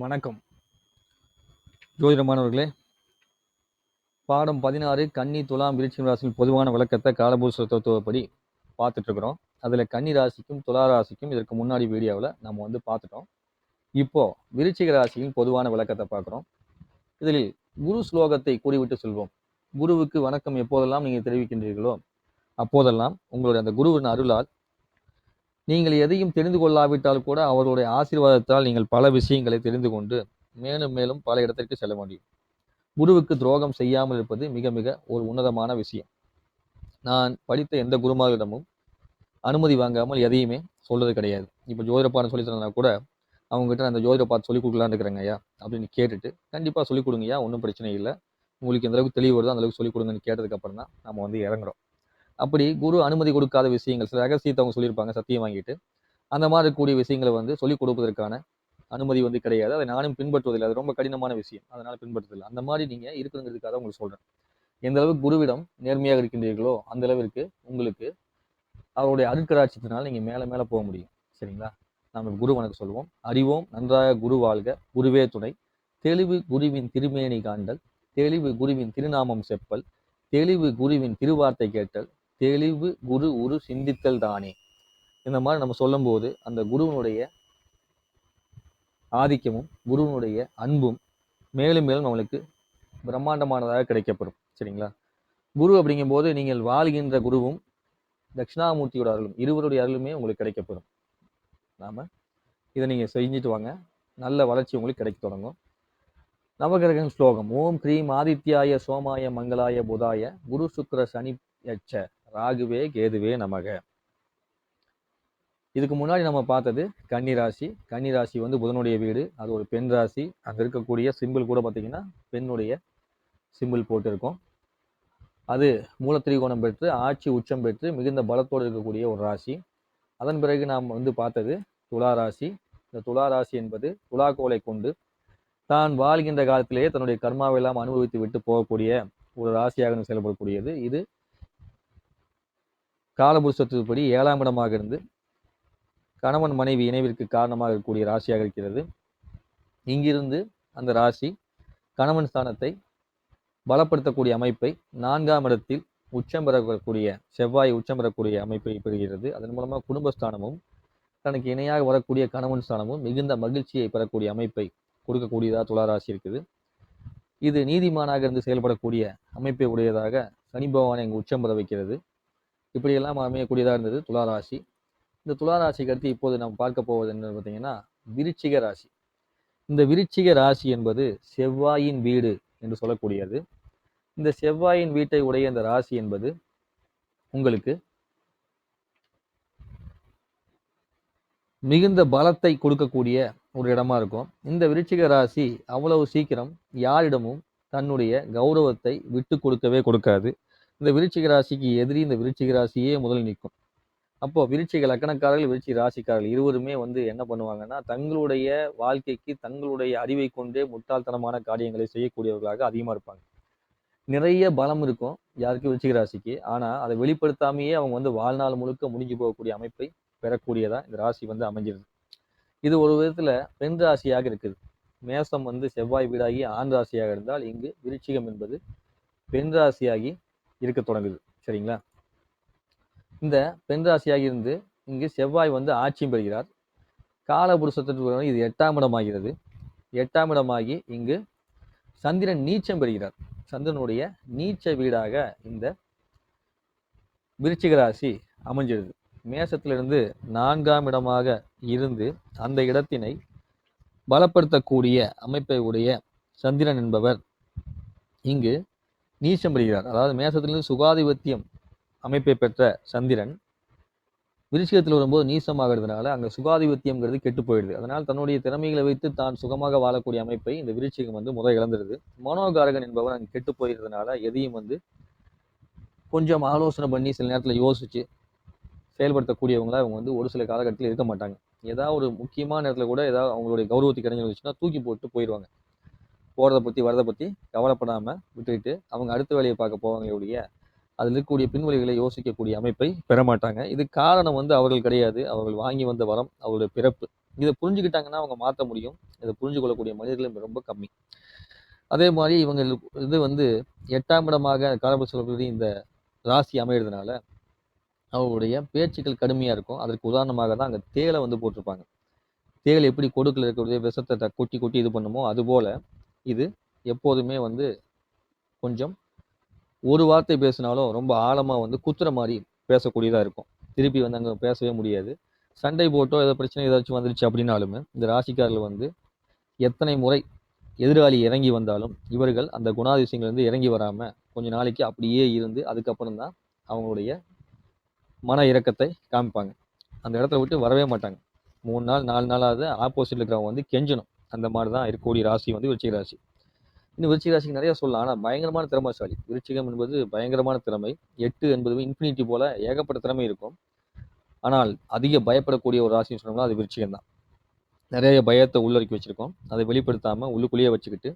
வணக்கம். ஜோதிட மாணவர்களே பாடம் பதினாறு கன்னி துலாம் விருட்சி ராசியின் பொதுவான விளக்கத்தை காலபூச தத்துவப்படி பார்த்துட்ருக்கிறோம் அதில் கன்னி ராசிக்கும் துலா ராசிக்கும் இதற்கு முன்னாடி வீடியோவில் நம்ம வந்து பார்த்துட்டோம். இப்போது விருச்சிக ராசியின் பொதுவான விளக்கத்தை பார்க்குறோம். இதில் குரு ஸ்லோகத்தை கூறிவிட்டு செல்வோம். குருவுக்கு வணக்கம் எப்போதெல்லாம் நீங்கள் தெரிவிக்கின்றீர்களோ அப்போதெல்லாம் உங்களுடைய அந்த குருவின் அருளால் நீங்கள் எதையும் தெரிந்து கொள்ளாவிட்டால் கூட அவருடைய ஆசீர்வாதத்தால் நீங்கள் பல விஷயங்களை தெரிந்து கொண்டு மேலும் மேலும் பல இடத்திற்கு செல்ல முடியும். குருவுக்கு துரோகம் செய்யாமல் இருப்பது மிக மிக ஒரு உன்னதமான விஷயம். நான் படித்த எந்த குருமார்களிடமும் அனுமதி வாங்காமல் எதையுமே சொல்றது கிடையாது. இப்போ ஜோதிடப்பாடம் சொல்லி தரனா கூட அவங்ககிட்ட அந்த ஜோதிட பார்த்து சொல்லி கொடுக்கலான்னு இருக்கிறேங்க ஐயா அப்படின்னு கேட்டுட்டு கண்டிப்பாக சொல்லிக் கொடுங்கய்யா ஒன்றும் பிரச்சனை இல்லை. உங்களுக்கு எந்த அளவுக்கு தெளிவு வருதோ அந்தளவுக்கு சொல்லிக் கொடுங்கன்னு கேட்டதுக்கப்புறம் தான் நம்ம வந்து இறங்குறோம். அப்படி குரு அனுமதி கொடுக்காத விஷயங்கள் சில ரகசியத்தை அவங்க சொல்லியிருப்பாங்க சத்தியம் வாங்கிட்டு. அந்த மாதிரி இருக்கக்கூடிய விஷயங்களை வந்து சொல்லிக் கொடுப்பதற்கான அனுமதி வந்து கிடையாது. அதை நானும் பின்பற்றுவதில்லை. அது ரொம்ப கடினமான விஷயம். அதனால பின்பற்றுவதில்லை அந்த மாதிரி நீங்க இருக்கணுங்கிறதுக்காக உங்களுக்கு சொல்றேன். எந்த அளவுக்கு குருவிடம் நேர்மையாக இருக்கின்றீர்களோ அந்த அளவிற்கு உங்களுக்கு அவருடைய அருட்கராட்சியத்தினால் நீங்க மேல மேல போக முடியும். சரிங்களா? நாம குரு வணக்கம் சொல்லுவோம். அறிவோம் நன்றாக குரு வாழ்க. குருவே துணை. தெளிவு குருவின் திருமேனி காண்டல் தெளிவு குருவின் திருநாமம் செப்பல். தெளிவு குருவின் திருவார்த்தை கேட்டல். தெளிவு குரு உரு சிந்தித்தல் தானே. இந்த மாதிரி நம்ம சொல்லும்போது அந்த குருவினுடைய ஆதிக்கமும் குருவினுடைய அன்பும் மேலும் மேலும் நம்மளுக்கு பிரம்மாண்டமானதாக கிடைக்கப்படும். சரிங்களா? குரு அப்படிங்கும்போது நீங்கள் வாழ்கின்ற குருவும் தட்சிணாமூர்த்தியோட அருளும் இருவருடைய அருளுமே உங்களுக்கு கிடைக்கப்படும். நாம் இதை நீங்கள் செஞ்சுட்டு வாங்க. நல்ல வளர்ச்சி உங்களுக்கு கிடைக்க தொடங்கும். நவகிரகம் ஸ்லோகம். ஓம் கிரீம் ஆதித்யாய சோமாய மங்களாய புதாய. குரு சுக்கர சனி யட்ச. ராகுவே கேதுவே நமக. இதுக்கு முன்னாடி நம்ம பார்த்தது கன்னி ராசி. கன்னி ராசி வந்து புதனுடைய வீடு அது ஒரு பெண் ராசி. அங்கே இருக்கக்கூடிய சிம்பிள் கூட பார்த்தீங்கன்னா பெண்ணுடைய சிம்பிள் போட்டிருக்கோம். அது மூலத்திரிகோணம் பெற்று ஆட்சி உச்சம் பெற்று மிகுந்த பலத்தோடு இருக்கக்கூடிய ஒரு ராசி. அதன் பிறகு நாம் வந்து பார்த்தது துலா ராசி. இந்த துலா ராசி என்பது துலாக்கோலை கொண்டு தான் வாழ்கின்ற காலத்திலேயே தன்னுடைய கர்மாவெல்லாம் அனுபவித்து விட்டு போகக்கூடிய ஒரு ராசியாக செயல்படக்கூடியது. இது காலபுருஷத்துப்படி ஏழாம் இடமாக இருந்து கணவன் மனைவி இணைவிற்கு காரணமாக இருக்கக்கூடிய ராசியாக இருக்கிறது. இங்கிருந்து அந்த ராசி கணவன் ஸ்தானத்தை பலப்படுத்தக்கூடிய அமைப்பை நான்காம் இடத்தில் உச்சம் பெறக்கூடிய செவ்வாய் உச்சம் பெறக்கூடிய அமைப்பை பெறுகிறது. அதன் மூலமாக குடும்பஸ்தானமும் தனக்கு இணையாக வரக்கூடிய கணவன் ஸ்தானமும் மிகுந்த மகிழ்ச்சியை பெறக்கூடிய அமைப்பை கொடுக்கக்கூடியதாக துளாராசி இருக்குது. இது நீதிமானாக இருந்து செயல்படக்கூடிய அமைப்பை உடையதாக சனி பகவானை இங்கு உச்சம் பெற வைக்கிறது. இப்படியெல்லாம் அமையக்கூடியதாக இருந்தது துளாராசி இந்த துளாராசிக்கு அடுத்து இப்போது நாம் பார்க்க போவது என்ன பார்த்தீங்கன்னா விருச்சிக ராசி. இந்த விருச்சிக ராசி என்பது செவ்வாயின் வீடு என்று சொல்லக்கூடியது. இந்த செவ்வாயின் வீட்டை உடைய இந்த ராசி என்பது உங்களுக்கு மிகுந்த பலத்தை கொடுக்கக்கூடிய ஒரு இடமா இருக்கும். இந்த விருச்சிக ராசி அவ்வளவு சீக்கிரம் யாரிடமும் தன்னுடைய கௌரவத்தை விட்டு கொடுக்கவே கொடுக்காது. இந்த விருச்சிக ராசிக்கு எதிரி இந்த விருச்சிக ராசியே முதல் நிற்கும். அப்போ விருச்சிக லக்கணக்காரர்கள் விருச்சிக ராசிக்காரர்கள் இருவருமே வந்து என்ன பண்ணுவாங்கன்னா தங்களுடைய வாழ்க்கைக்கு தங்களுடைய அறிவை கொண்டே முட்டாள்தனமான காரியங்களை செய்யக்கூடியவர்களாக அதிகமா இருப்பாங்க. நிறைய பலம் இருக்கும் யாருக்கு? விருச்சிக ராசிக்கு. ஆனா அதை வெளிப்படுத்தாமையே அவங்க வந்து வாழ்நாள் முழுக்க முடிஞ்சு போகக்கூடிய அமைப்பை பெறக்கூடியதா இந்த ராசி வந்து அமைஞ்சிருது. இது ஒரு விதத்துல பெண் ராசியாக இருக்குது. மேசம் வந்து செவ்வாய் வீடாகி ஆண் ராசியாக இருந்தால் இங்கு விருச்சிகம் என்பது பெண் ராசியாகி இருக்க தொடங்குது. சரிங்களா? இந்த பெண் ராசியாக இருந்து இங்கு செவ்வாய் வந்து ஆட்சியும் பெறுகிறார். காலபுருஷத்திற்கு இது எட்டாம் இடமாகிறது. எட்டாம் இடமாகி இங்கு சந்திரன் நீச்சம் பெறுகிறார். சந்திரனுடைய நீச்ச வீடாக இந்த விருச்சிக ராசி அமைஞ்சிருது. மேசத்திலிருந்து நான்காம் இடமாக இருந்து அந்த இடத்தினை பலப்படுத்தக்கூடிய அமைப்பை உடைய சந்திரன் என்பவர் இங்கு நீச்சம் பெறுகிறார் அதாவது மேசத்திலிருந்து சுகாதிபத்தியம் அமைப்பை பெற்ற சந்திரன் விருச்சிகத்தில் வரும்போது நீசமாகிறதுனால அங்கே சுகாதிபத்தியம்ங்கிறது கெட்டு போயிடுது. அதனால் தன்னுடைய திறமைகளை வைத்து தான் சுகமாக வாழக்கூடிய அமைப்பை இந்த விருச்சிகம் வந்து முதல் இழந்துடுது மனோகாரகன் என்பவர் அங்கே கெட்டு போயிருந்தனால எதையும் வந்து கொஞ்சம் ஆலோசனை பண்ணி சில நேரத்தில் யோசித்து செயல்படுத்தக்கூடியவங்களாம் அவங்க வந்து ஒரு சில காலகட்டத்தில் இருக்க மாட்டாங்க. ஏதாவது ஒரு முக்கியமான நேரத்தில் கூட ஏதாவது அவங்களுடைய கௌரவத்துக்கு இடைஞ்சல் வச்சுன்னா தூக்கி போட்டு போயிடுவாங்க போகிறத பற்றி வரதை பற்றி கவலைப்படாமல் விட்டுக்கிட்டு அவங்க அடுத்த வேலையை பார்க்க போவாங்களே ஒழிய அதில் இருக்கக்கூடிய பின்வழிகளை யோசிக்கக்கூடிய அமைப்பை பெற மாட்டாங்க. இது காரணம் வந்து அவர்கள் கிடையாது. அவர்கள் வாங்கி வந்த வரம் அவருடைய பிறப்பு. இதை புரிஞ்சுக்கிட்டாங்கன்னா அவங்க மாற்ற முடியும். இதை புரிஞ்சு கொள்ளக்கூடிய மனிதர்களும் ரொம்ப கம்மி. அதே மாதிரி இவங்க இது வந்து எட்டாம் இடமாக காலபுருஷ சொல்லக்கூடிய இந்த ராசி அமையிறதுனால அவருடைய பேச்சுக்கள் கடுமையாக இருக்கும். அதற்கு உதாரணமாக தான் அங்கே தேலை வந்து போட்டிருப்பாங்க. தேல் எப்படி கொடுக்கல இருக்கக்கூடிய விஷத்தை கொட்டி கொட்டி இது பண்ணுமோ அதுபோல் இது எப்போதுமே வந்து கொஞ்சம் ஒரு வார்த்தை பேசினாலும் ரொம்ப ஆழமாக வந்து குத்துற மாதிரி பேசக்கூடியதாக இருக்கும். திருப்பி வந்து அங்கே பேசவே முடியாது. சண்டை போட்டோ ஏதோ பிரச்சனை ஏதாச்சும் வந்துருச்சு அப்படின்னாலுமே இந்த ராசிக்காரர்கள் வந்து எத்தனை முறை எதிராளி இறங்கி வந்தாலும் இவர்கள் அந்த குணாதிசயங்கள்லேருந்து இறங்கி வராமல் கொஞ்ச நாளைக்கு அப்படியே இருந்து அதுக்கப்புறம் தான் அவங்களுடைய மன இறக்கத்தை காமிப்பாங்க. அந்த இடத்துல விட்டு வரவே மாட்டாங்க. மூணு நாள் நாலு நாளாவது ஆப்போசிட்டில் இருக்கிறவங்க வந்து கெஞ்சணும். அந்த மாதிரி தான் இருக்கக்கூடிய ராசி வந்து விருச்சிக ராசி. இன்னும் விருச்சிக ராசிக்கு நிறைய சொல்லலாம். ஆனால் பயங்கரமான திறமைசாலி. விருச்சிகம் என்பது பயங்கரமான திறமை. எட்டு என்பது இன்ஃபினிட்டி போல ஏகப்பட்ட திறமை இருக்கும். ஆனால் அதிக பயப்படக்கூடிய ஒரு ராசின்னு சொன்னோம்னா அது விருச்சிகம் தான் நிறைய பயத்தை உள்ளடக்கி வச்சுருக்கோம். அதை வெளிப்படுத்தாமல் உள்ளுக்குள்ளேயே வச்சுக்கிட்டு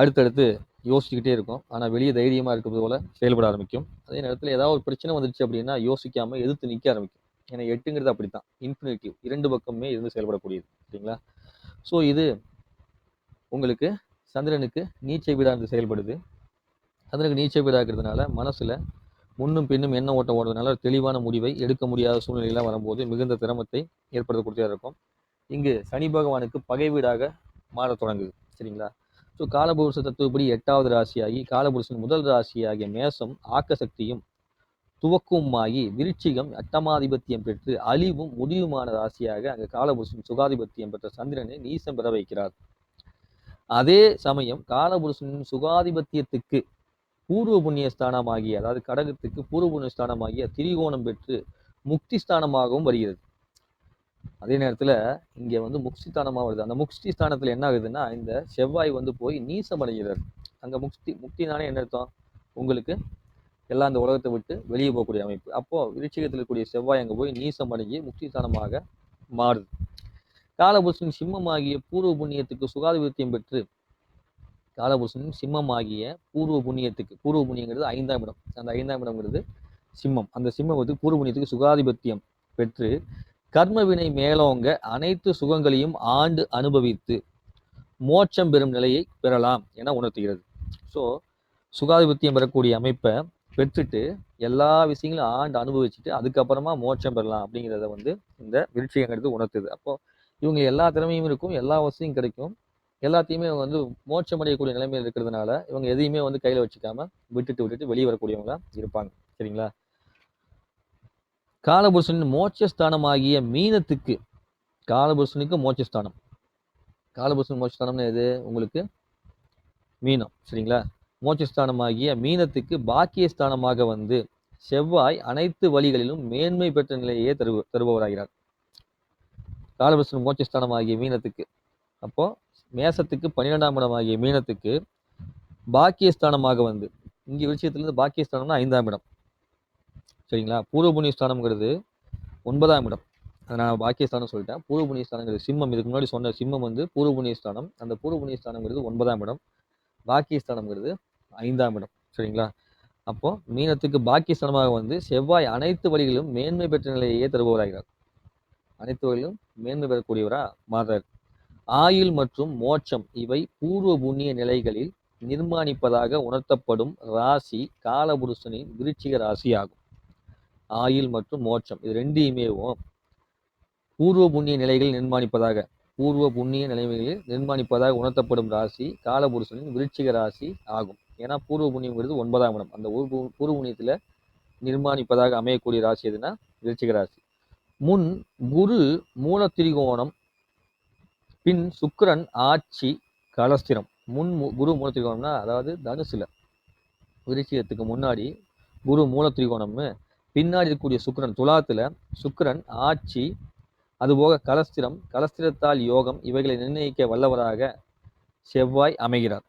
அடுத்தடுத்து யோசிச்சுக்கிட்டே இருக்கும். ஆனால் வெளியே தைரியமாக இருக்கிறது போல செயல்பட ஆரம்பிக்கும். அதே நேரத்தில் ஏதாவது ஒரு பிரச்சனை வந்துருச்சு அப்படின்னா யோசிக்காமல் எதிர்த்து நிற்க ஆரம்பிக்கும். ஏன்னா எட்டுங்கிறது அப்படி தான் இன்ஃபினிட்டிவ் இரண்டு பக்கமே இருந்து செயல்படக்கூடியது. சரிங்களா? ஸோ இது உங்களுக்கு சந்திரனுக்கு நீச்சை வீடாக செயல்படுது. சந்திரனுக்கு நீச்சை வீடாக இருக்கிறதுனால மனசில் முன்னும் பின்னும் என்ன ஓட்டம் ஓடுறதுனால தெளிவான முடிவை எடுக்க முடியாத சூழ்நிலையெல்லாம் வரும்போது மிகுந்த திறமத்தை ஏற்படுத்தக்கூடியதாக இருக்கும். இங்கு சனி பகவானுக்கு பகை வீடாக மாறத் தொடங்குது. சரிங்களா? ஸோ காலபுருஷ தத்துவப்படி எட்டாவது ராசியாகி காலபுருஷன் முதல் ராசியாகிய மேசம் ஆக்க சக்தியும் துவக்கமுமாகி விருச்சிகம் அட்டமாதிபத்தியம் பெற்று அழிவும் முடிவுமான ராசியாக அங்கு காலபுருஷன் சுகாதிபத்தியம் பெற்ற சந்திரனை நீசம் பெற வைக்கிறார். அதே சமயம் காலபுருஷனின் சுகாதிபத்தியத்துக்கு பூர்வ புண்ணிய ஸ்தானமாகிய அதாவது கடகத்துக்கு பூர்வ புண்ணிய ஸ்தானமாகிய திரிகோணம் பெற்று முக்தி ஸ்தானமாகவும் வருகிறது. அதே நேரத்தில் இங்கே வந்து முக்தி ஸ்தானமாக வருது. அந்த முக்தி ஸ்தானத்தில் என்ன ஆகுதுன்னா இந்த செவ்வாய் வந்து போய் நீசம் அடைகிறார் அங்கே முக்தி முக்தினாலே என்ன அர்த்தம்? உங்களுக்கு எல்லாம் அந்த உலகத்தை விட்டு வெளியே போகக்கூடிய அமைப்பு. அப்போது விருச்சிகத்தில் இருக்கக்கூடிய செவ்வாய் அங்கே போய் நீசம் அடைஞ்சி முக்திஸ்தானமாக மாறுது. காலபுருஷன் சிம்மமாகிய பூர்வ புண்ணியத்துக்கு சுகாதிபத்தியம் பெற்று காலபுருஷன் சிம்மமாகிய பூர்வ புண்ணியத்துக்கு பூர்வ புண்ணியங்கிறது ஐந்தாம் இடம். அந்த ஐந்தாம் இடம்ங்கிறது சிம்மம். அந்த சிம்மம் வந்து பூர்வ புண்ணியத்துக்கு சுகாதிபத்தியம் பெற்று கர்மவினை மேலோங்க அனைத்து சுகங்களையும் ஆண்டு அனுபவித்து மோட்சம் பெறும் நிலையை பெறலாம் என உணர்த்துகிறது. ஸோ சுகாதிபத்தியம் பெறக்கூடிய அமைப்பை பெற்றுட்டு எல்லா விஷயங்களும் ஆண்டு அனுபவிச்சுட்டு அதுக்கப்புறமா மோட்சம் பெறலாம் அப்படிங்கிறத வந்து இந்த விருட்சிகங்கிறது உணர்த்துது. அப்போ இவங்க எல்லா திறமையும் இருக்கும் எல்லா வசதியும் கிடைக்கும். எல்லாத்தையுமே வந்து மோட்சம் அடையக்கூடிய நிலைமையில் இருக்கிறதுனால இவங்க எதையுமே வந்து கையில் வச்சுக்காம விட்டுட்டு விட்டுட்டு வெளியே வரக்கூடியவங்க இருப்பாங்க. சரிங்களா? காலபுருஷனின் மோட்சஸ்தானமாகிய மீனத்துக்கு காலபுருஷனுக்கு மோட்சஸ்தானம். காலபுருஷன் மோட்சஸ்தானம்னு எது? உங்களுக்கு மீனம். சரிங்களா? மோட்சஸ்தானமாகிய மீனத்துக்கு பாக்கியஸ்தானமாக வந்து செவ்வாய் அனைத்து வழிகளிலும் மேன்மை பெற்ற நிலையே தருவ தருபவராகிறார். காலபுருஷன் மோட்சஸ்தானமாகிய மீனத்துக்கு. அப்போ மேசத்துக்கு பன்னிரெண்டாம் இடமாகிய மீனத்துக்கு பாக்கியஸ்தானமாக வந்து இங்கே விஷயத்துலேருந்து பாக்கியஸ்தானம்னா ஐந்தாம் இடம். சரிங்களா? பூர்வபுணிய ஸ்தானம்ங்கிறது ஒன்பதாம் இடம். அதை நான் பாக்கியஸ்தானம் சொல்லிட்டேன். பூர்வபுண்ணிய ஸ்தானங்கிறது சிம்மம். இதுக்கு முன்னாடி சொன்ன சிம்மம் வந்து பூர்வபுண்ணிய ஸ்தானம் அந்த பூர்வபுண்ணிய ஸ்தானங்கிறது ஒன்பதாம் இடம். பாக்கியஸ்தானம்ங்கிறது ஐந்தாம் இடம் சரிங்களா? அப்போ மீனத்துக்கு பாக்கியஸ்தானமாக வந்து செவ்வாய் அனைத்து வழிகளிலும் மேன்மை பெற்ற நிலையையே தருபவராகிறார். அனைத்து வழியிலும் மேன்மை பெறக்கூடியவராக மாறுறார் ஆயுள் மற்றும் மோட்சம் இவை பூர்வ புண்ணிய நிலைகளில் நிர்மாணிப்பதாக உணர்த்தப்படும் ராசி காலபுருஷனின் விருச்சிக ராசி ஆகும் ஆயுள் மற்றும் மோட்சம் இது ரெண்டையுமேவும் பூர்வ புண்ணிய நிலைகளில் நிர்மாணிப்பதாக பூர்வ புண்ணிய நிலைமைகளில் நிர்மாணிப்பதாக உணர்த்தப்படும் ராசி காலபுருஷனின் விருட்சிக ராசி ஆகும். ஏன்னா பூர்வ புண்ணியங்கிறது ஒன்பதாம் இடம். அந்த ஒரு பூர்வ புண்ணியத்தில் நிர்மாணிப்பதாக அமையக்கூடிய ராசி எதுனா விருச்சிக ராசி. முன் குரு மூல திரிகோணம் பின் சுக்கரன் ஆட்சி கலஸ்திரம். முன் குரு மூல திரிகோணம்னா அதாவது தனுசுல. விருச்சிகத்துக்கு முன்னாடி குரு மூல திரிகோணம்னு பின்னாடி இருக்கக்கூடிய சுக்கரன் துலாத்துல சுக்கரன் ஆட்சி அதுபோக கலஸ்திரம். கலஸ்திரத்தால் யோகம் இவைகளை நிர்ணயிக்க வல்லவராக செவ்வாய் அமைகிறார்.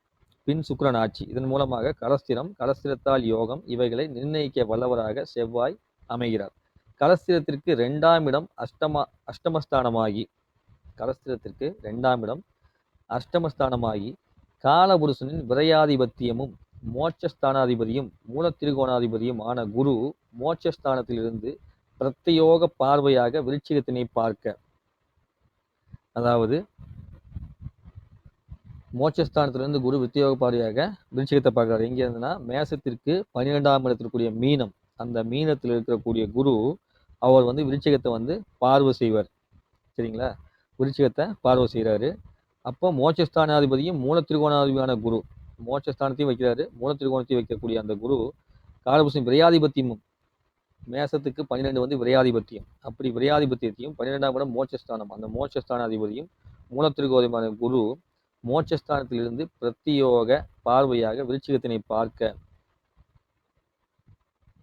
பின் சுக்கரன் ஆட்சி. இதன் மூலமாக கலஸ்திரம் கலஸ்திரத்தால் யோகம் இவைகளை நிர்ணயிக்க வல்லவராக செவ்வாய் அமைகிறார். கலஸ்திரத்திற்கு ரெண்டாம் இடம் அஷ்டமா அஷ்டமஸ்தானமாகி கலஸ்திரத்திற்கு ரெண்டாம் இடம் அஷ்டமஸ்தானமாகி காலபுருஷனின் விரையாதிபத்தியமும் மோட்சஸ்தானாதிபதியும் மூலத்திருகோணாதிபதியும் ஆன குரு மோட்சஸ்தானத்திலிருந்து பிரத்யோக பார்வையாக விருட்சிகத்தினை பார்க்க. அதாவது மோட்சஸ்தானத்திலிருந்து குரு வித்தியோக பாரியாக விருச்சிகத்தை பார்க்குறாரு. எங்கே இருந்துன்னா மேசத்திற்கு பன்னிரெண்டாம் இடத்திற்குரிய மீனம். அந்த மீனத்தில் இருக்கக்கூடிய குரு அவர் வந்து விருச்சிகத்தை வந்து பார்வை செய்வார். சரிங்களா? விருச்சிகத்தை பார்வை செய்கிறாரு. அப்போ மோட்சஸ்தானாதிபதியும் மூல திருகோணாதிபதியான குரு மோட்சஸ்தானத்தையும் வைக்கிறாரு. மூல திருகோணத்தையும் வைக்கக்கூடிய அந்த குரு காலபுஷன் விரையாதிபத்தியமும் மேசத்துக்கு பன்னிரெண்டு வந்து விரையாதிபத்தியம். அப்படி விரையாதிபத்தியத்தையும் பன்னிரெண்டாம் இடம் மோட்சஸ்தானம். அந்த மோட்சஸ்தானாதிபதியும் மூல திருகோதிமான குரு மோட்சஸ்தானத்திலிருந்து பிரத்தியோக பார்வையாக விருச்சிகத்தினை பார்க்க.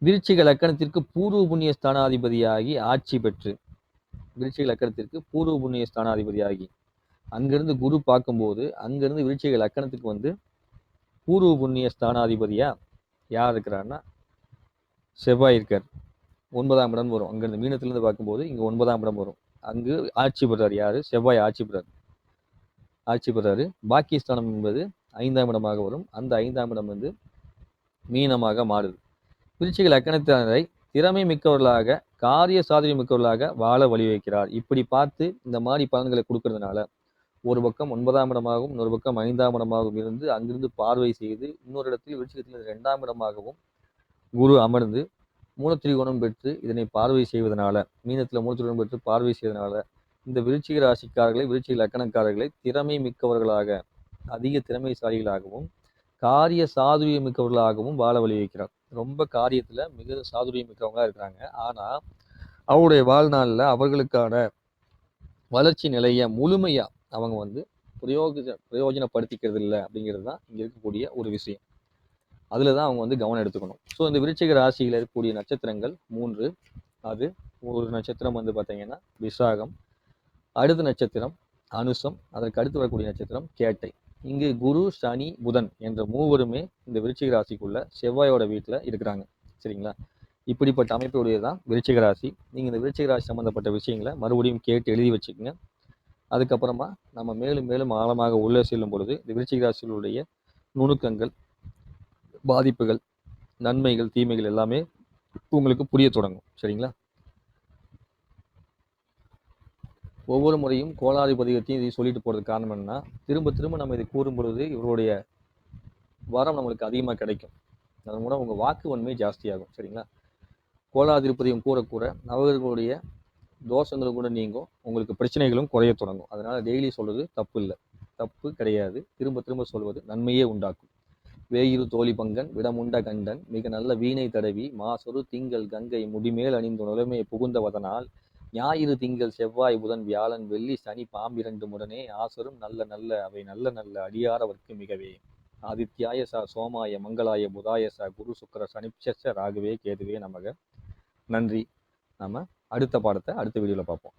விருச்சிக லக்கணத்திற்கு பூர்வ புண்ணிய ஸ்தானாதிபதியாகி ஆட்சி பெற்று. விருச்சிக லக்கணத்திற்கு பூர்வ புண்ணிய ஸ்தானாதிபதியாகி. அங்கிருந்து குரு பார்க்கும்போது அங்கிருந்து விருச்சிக லக்கணத்துக்கு வந்து பூர்வ புண்ணிய ஸ்தானாதிபதியா யார் இருக்கிறாருன்னா செவ்வாய் இருக்கார். ஒன்பதாம் இடம் வரும். அங்கிருந்து மீனத்திலிருந்து பார்க்கும்போது இங்க ஒன்பதாம் இடம் வரும். அங்கு ஆட்சி பெறார் யார்? செவ்வாய் ஆட்சி பெறார் ஆட்சி பெறாரு. பாக்கியஸ்தானம் என்பது ஐந்தாம் இடமாக வரும். அந்த ஐந்தாம் இடம் வந்து மீனமாக மாறுது. விருச்சிக லக்கணத்தினரை திறமை மிக்கவர்களாக காரிய சாதனை மிக்கவர்களாக வாழ வழிவகுக்கிறார் இப்படி பார்த்து இந்த மாதிரி பலன்களை கொடுக்கறதுனால ஒரு பக்கம் ஒன்பதாம் இடமாகவும் இன்னொரு பக்கம் ஐந்தாம் இடமாகவும் இருந்து அங்கிருந்து பார்வை செய்து இன்னொரு இடத்தில் விருச்சிகத்தில் இரண்டாம் இடமாகவும் குரு அமர்ந்து மூலத்திரிகோணம் பெற்று இதனை பார்வை செய்வதனால மீனத்தில் மூலத்திரிகோணம் பெற்று பார்வை செய்வதனால இந்த விருச்சிக ராசிக்காரர்களை விருச்சிக லக்கணக்காரர்களை திறமை மிக்கவர்களாக அதிக திறமைசாலிகளாகவும் காரிய சாதுரியம் மிக்கவர்களாகவும் வாழ வழிவகுக்கிறார் ரொம்ப காரியத்தில் மிக சாதுரியம் மிக்கவங்களாக இருக்கிறாங்க. ஆனால் அவருடைய வாழ்நாளில் அவர்களுக்கான வளர்ச்சி நிலையை முழுமையாக அவங்க வந்து பிரயோக பிரயோஜனப்படுத்திக்கிறது இல்லை அப்படிங்கிறது தான் இங்கே இருக்கக்கூடிய ஒரு விஷயம். அதில் தான் அவங்க வந்து கவனம் எடுத்துக்கணும். ஸோ இந்த விருச்சிக ராசியில் இருக்கக்கூடிய நட்சத்திரங்கள் மூன்று. அது ஒரு நட்சத்திரம் வந்து பார்த்தீங்கன்னா விசாகம் அடுத்த நட்சத்திரம் அனுசம் அதற்கு அடுத்து வரக்கூடிய நட்சத்திரம் கேட்டை. இங்கு குரு சனி புதன் என்ற மூவருமே இந்த விருச்சிக ராசிக்குள்ள செவ்வாயோட வீட்டில் இருக்கிறாங்க. சரிங்களா? இப்படிப்பட்ட அமைப்புடையதான் விருச்சிக ராசி. நீங்கள் இந்த விருச்சிக ராசி சம்மந்தப்பட்ட விஷயங்களை மறுபடியும் கேட்டு எழுதி வச்சுக்கோங்க. அதுக்கப்புறமா நம்ம மேலும் மேலும் ஆழமாக உள்ளே செல்லும் பொழுது இந்த விருச்சிக ராசிகளுடைய நுணுக்கங்கள் பாதிப்புகள் நன்மைகள் தீமைகள் எல்லாமே உங்களுக்கு புரிய தொடங்கும். சரிங்களா? ஒவ்வொரு முறையும் கோளாதிபதிகத்தையும் இதையும் சொல்லிட்டு போகிறதுக்கு காரணம் என்னன்னா திரும்ப திரும்ப நம்ம இதை கூறும் பொழுது இவருடைய வரம் நம்மளுக்கு அதிகமாக கிடைக்கும். அதன் மூலம் உங்கள் வாக்கு வன்மை ஜாஸ்தியாகும் சரிங்களா? கோலாதிபதியும் கூற கூற நவர்களுடைய தோஷங்களும் கூட நீங்கும் உங்களுக்கு பிரச்சனைகளும் குறைய தொடங்கும். அதனால் டெய்லி சொல்கிறது தப்பு இல்லை. தப்பு கிடையாது. திரும்ப திரும்ப சொல்வது நன்மையே உண்டாக்கும். வேயிரு தோழி பங்கன் விடமுண்ட கண்டன் மிக நல்ல வீணை தடவி மாசொரு திங்கள் கங்கை முடிமேல் அணிந்து நிலைமையை புகுந்தவதனால் ஞாயிறு திங்கள் செவ்வாய் புதன் வியாழன் வெள்ளி சனி பாம்பிரண்டு முடனே ஆசரும் நல்ல நல்ல அவை நல்ல நல்ல அடியாரவர்க்கு மிகவே. ஆதித்யாய சா சோமாய மங்களாய புதாய சா குரு சுக்கர சனிப்ச ராகவே கேதுவே நமக. நன்றி. நம்ம அடுத்த பாடத்தை அடுத்த வீடியோவில் பார்ப்போம்.